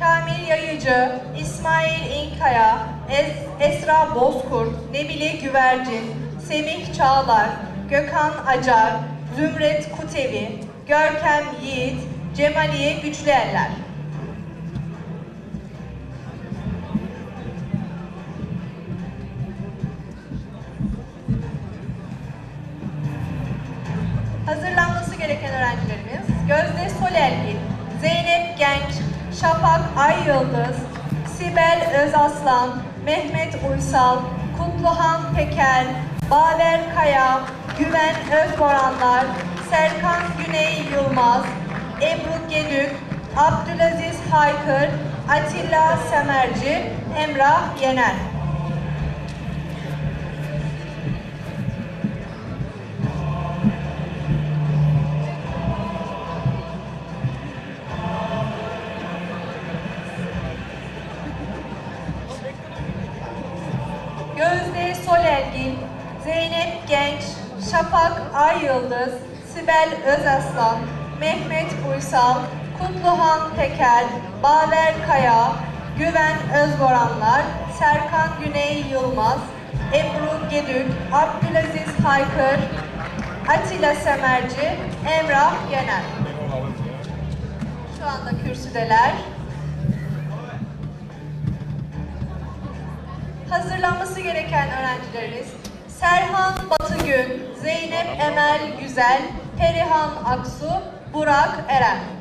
Kamil Yayıcı, İsmail İnkaya, Es- Esra Bozkurt, Nebile Güvercin, Semih Çağlar, Gökhan Acar, Zümret Kutevi, Görkem Yiğit, Cemaliye Güçlüeller. Hazırlanması gereken öğrencilerimiz Gözde Solelgil, Zeynep Genç, Şafak Ay Yıldız, Sibel Özaslan, Mehmet Uysal, Kutluhan Peker, Baver Kaya, Güven Özboranlar, Serkan Güney Yılmaz, Ebru Gedük, Abdülaziz Haykır, Atilla Semerci, Emrah Yener. Gözde Solelgin, Zeynep Genç, Şafak Ay Yıldız, Sibel Özaslan, Mehmet Uysal, Kutluhan Teker, Baver Kaya, Güven Özboranlar, Serkan Güney Yılmaz, Ebru Gedük, Abdülaziz Haykır, Atilla Semerci, Emrah Yener. Şu anda kürsüdeler. Hazırlanması gereken öğrencilerimiz Serhan Batıgün, Zeynep Emel Güzel, Perihan Aksu, Burak Eren.